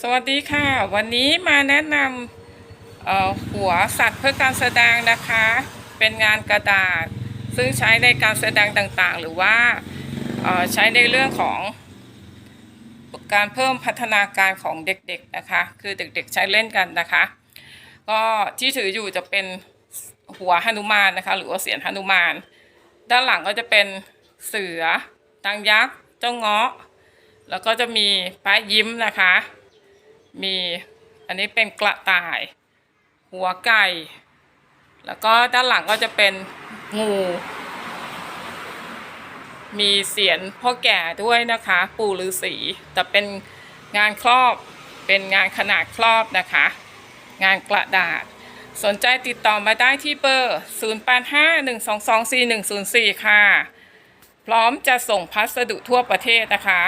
สวัสดีค่ะ วันนี้มาแนะนำหัวสัตว์เพื่อการแสดงนะคะ เป็นงานกระดาษ ซึ่งใช้ในการแสดงต่างๆ หรือว่าใช้ในเรื่องของการเพิ่มพัฒนาการของเด็กๆนะคะ คือเด็กๆใช้เล่นกันนะคะ ก็ที่ถืออยู่จะเป็นหัวหนุมานนะคะ หรือว่าเสียนหนุมาน ด้านหลังก็จะเป็นเสือ ตังยักษ์ เจ้าเงาะ แล้วก็จะมีป้ายิ้มนะคะ มีอันนี้เป็นกระต่าย หัวไก่ แล้วก็ด้านหลังก็จะเป็นงู มีเสียนพ่อแก่ด้วยนะคะ ปู่ฤาษีแต่เป็นงานครอบเป็นงานขนาดครอบนะคะ งานกระดาษ สนใจติดต่อมาได้ที่เบอร์ 0851224104 ค่ะ พร้อมจะส่งพัสดุทั่วประเทศนะคะ